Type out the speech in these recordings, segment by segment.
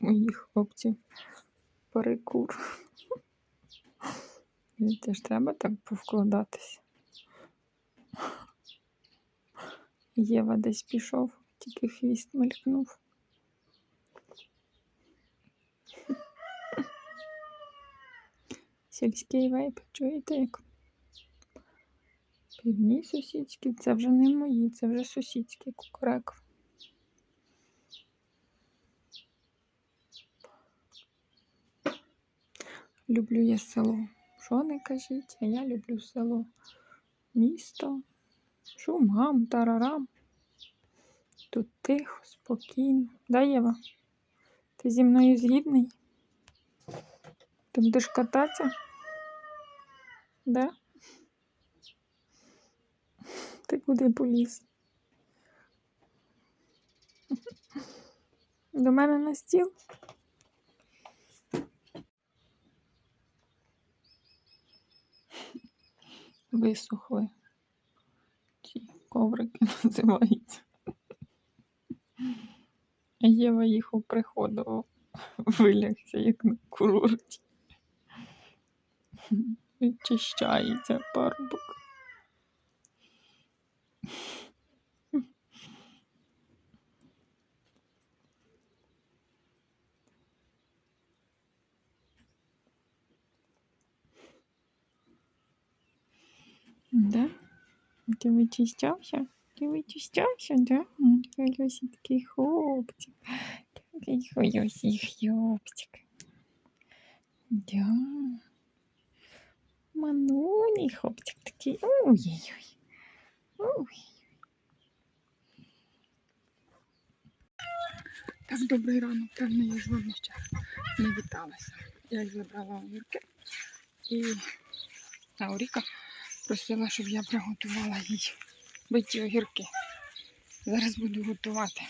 моїх хлопців перекур. І теж треба так повкладатися. Єва десь пішов, тільки хвіст мелькнув. Сільський вейп, чуєте як? Півні сусідські, це вже не мої, це вже сусідський кукурек. Люблю я село. Що не кажіть, а я люблю село. Місто, шумам, тарарам. Тут тихо, спокійно. Да, Єва? Ти зі мною згідний? Ти будеш кататися? Да? Ти куди поліз? До мене на стіл? Висохли. Ці коврики називаються. Єва їх оприходував. Вилягся, як на курорті. Відчищається парубок. Да? Ти вичищався? Ти вичищався, да? Ой, Хвилюсі такий хлопчик. Такий хвилюсі хлопчик. Да. Мануний хлопчик такий. Ой-ой-ой. Ой. Так, добрий ранок, певно, я з вами ще не віталася. Я їх забрала огірки і Ауріка просила, щоб я приготувала їй биті огірки. Зараз буду готувати.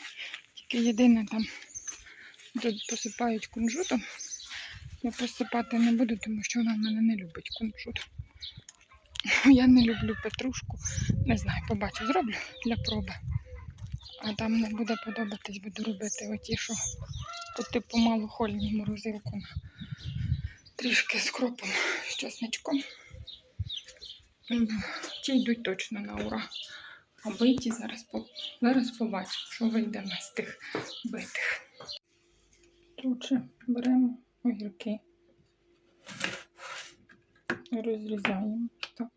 Тільки єдине там тут посипають кунжутом. Я посипати не буду, тому що вона в мене не любить кунжут. Я не люблю петрушку. Не знаю, побачу, зроблю для проби. А там не буде подобатись, буду робити оті, що по типу малохольні морозилку трішки з кропом, з чесничком. Ті йдуть точно на ура. А биті зараз, зараз побачимо, що вийде з тих битих. Тут беремо огірки. Розрізаємо так.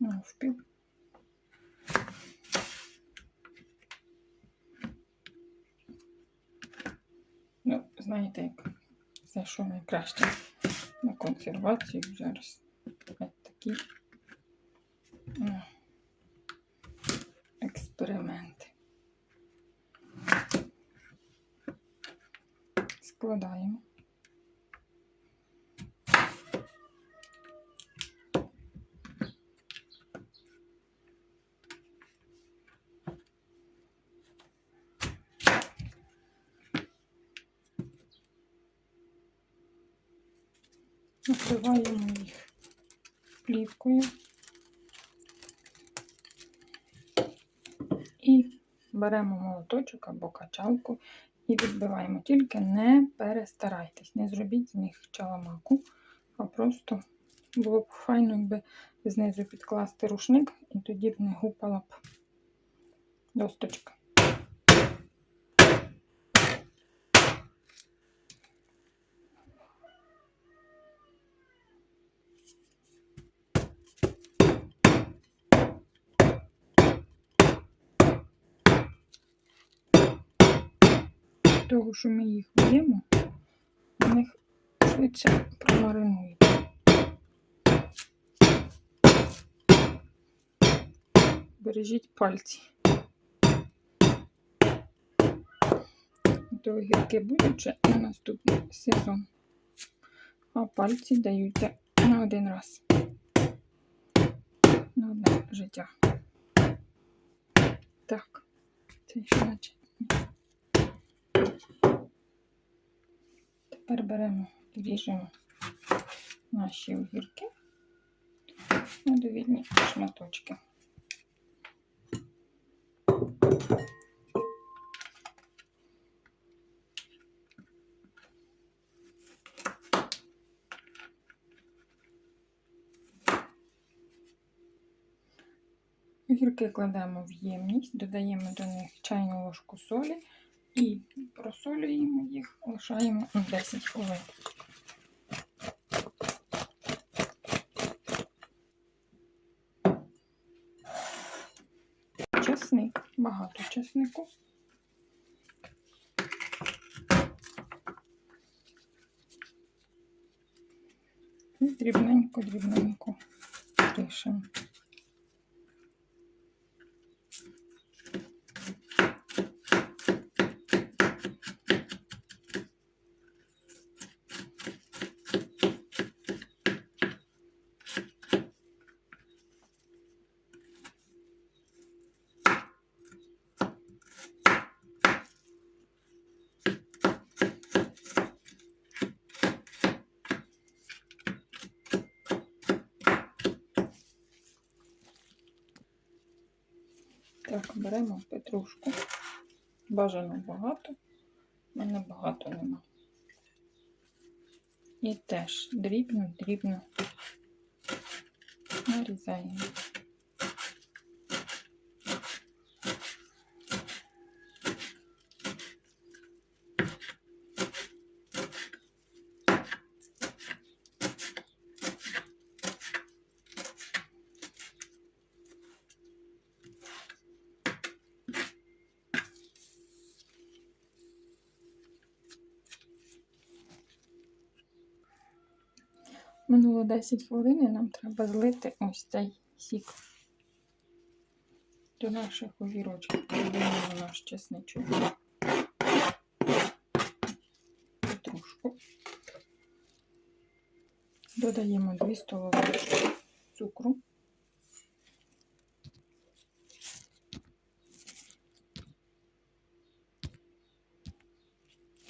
Навпіл. Ну, знаєте, як це що найкраще на консервацію зараз. Такі експерименти. Складаємо. Накриваємо їх і беремо молоточок або качалку і відбиваємо. Тільки не перестарайтесь, не зробіть з них чаламаку, а просто було б файно, якби знизу підкласти рушник, і тоді б не гупала б досточка. Того, що ми їх б'ємо, у них швидше промаринують. Бережіть пальці. То огірки будуть ще на наступний сезон. А пальці даються на один раз. На одне життя. Так, це ще наче. Тепер беремо, підріжемо наші огірки на довільні шматочки. Огірки кладемо в ємність, додаємо до них чайну ложку солі і просолюємо їх, лишаємо на 10 хвилин. Чесник, багато чеснику. І дрібненько-дрібненько рішимо. Так, беремо петрушку. Бажано багато. У мене багато нема. І теж дрібно-дрібно нарізаємо. Минуло 10 хвилин і нам треба злити ось цей сік до наших огірочків. Додаємо наш чесничок. Петрушку. Додаємо 2 столові цукру.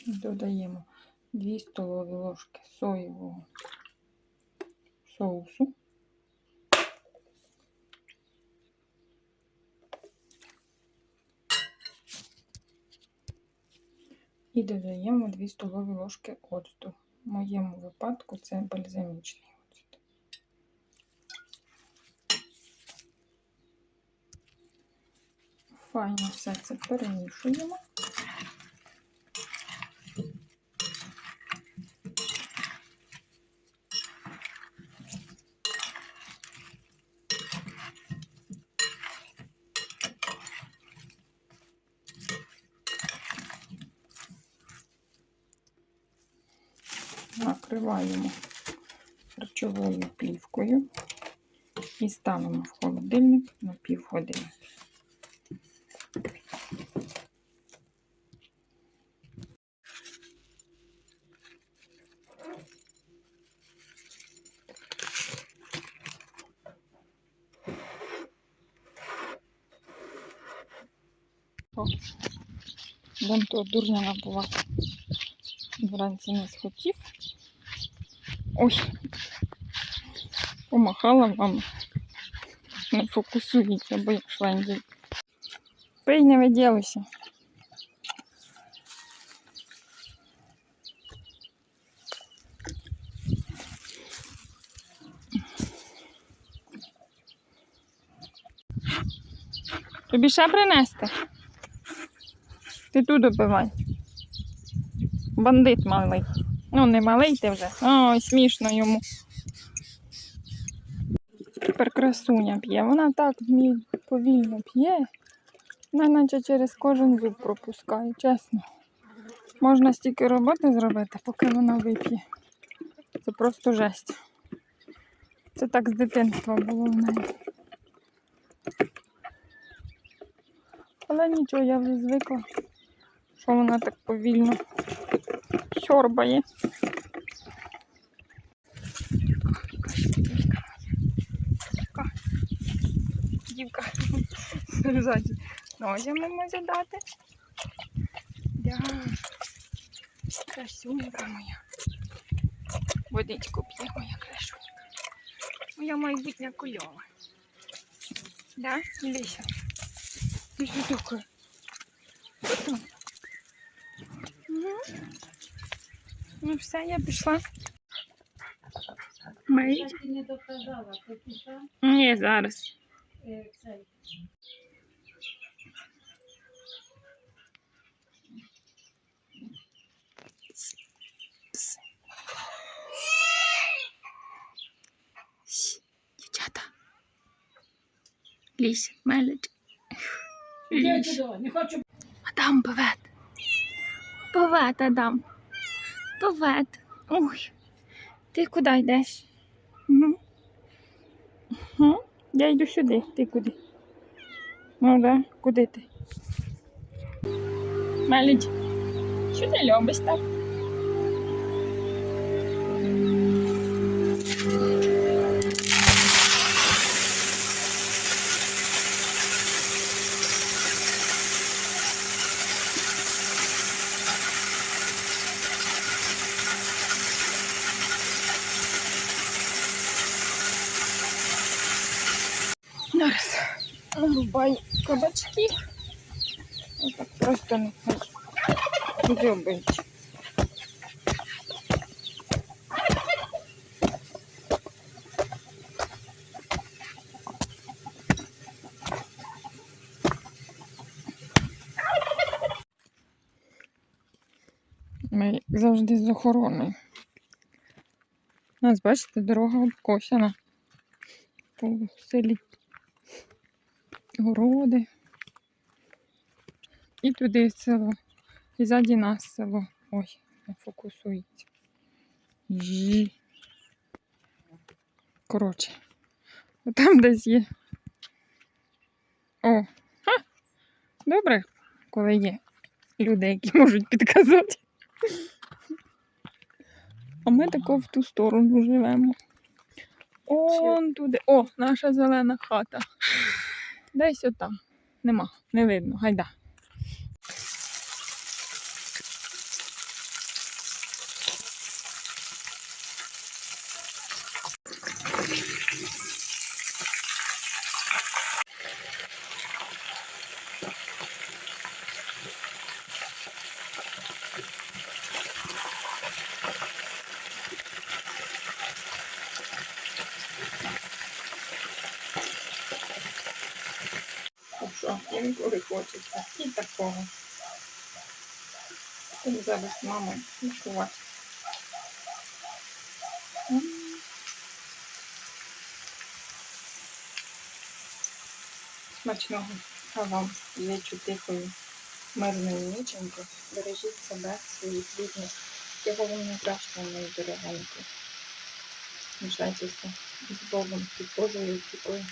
Додаємо 2 столові ложки соєвого соусу. І додаємо 2 столові ложки оцту. В моєму випадку це бальзамічний. Файно все це перемішуємо. Накриваємо харчовою плівкою і ставимо в холодильник на півгодини. Вон дурня набувати. Вранці не схотів. Ой, помахала вам. Не фокусується, бо як шлендій. Пий не виділися. Тобі ще принести? Ти тут допивай. Бандит малий. Ну, не малий ти вже. Ой, смішно йому. Тепер красуня п'є. Вона так повільно п'є. Вона наче через кожен зуб пропускає, чесно. Можна стільки роботи зробити, поки вона вип'є. Це просто жесть. Це так з дитинства було в неї. Але нічого, я вже звикла, що вона так повільно Така Дівка ззаді ножами може дати. Да. Красунька моя. Водичку п'є моя красунька. Моя майбутня кульова. Да, Ліся? Ти що таке? Мгм. Ну все, я пішла. Мий. Я не доказала, то пішла. Ні, зараз. е, цей. Дівчата. Лізь, мелить. Іди сюди, не хочу. Адам, повет. Повет, Адам. Повет. Ой. Ти куди йдеш? Угу. Угу. Я йду сюди. Ти куди? Ну да, куди ти? Мелить. Що ти любиш так? Нарубай кабачки. Отак просто не зробить. Ми завжди з охороною. У нас, бачите, дорога обкосяна по селі. Городи. І туди село. І ззаді нас село. Ой, не фокусується. Жі. Коротше. Там десь є. О! Ха! Добре, коли є люди, які можуть підказати. А ми тако в ту сторону живемо. Он туди. О, наша зелена хата. Десь отам. Нема, не видно. Гайда. А що, інколи хочеться. І такого. Тут зараз мама смакувати. Смачного. А вам вечу тихої, мирної ніченьки. Бережіть себе, своїх рідних. Його вам не страшно, мої дорогенькі. Лишайтеся з Богом, під Божою опікою.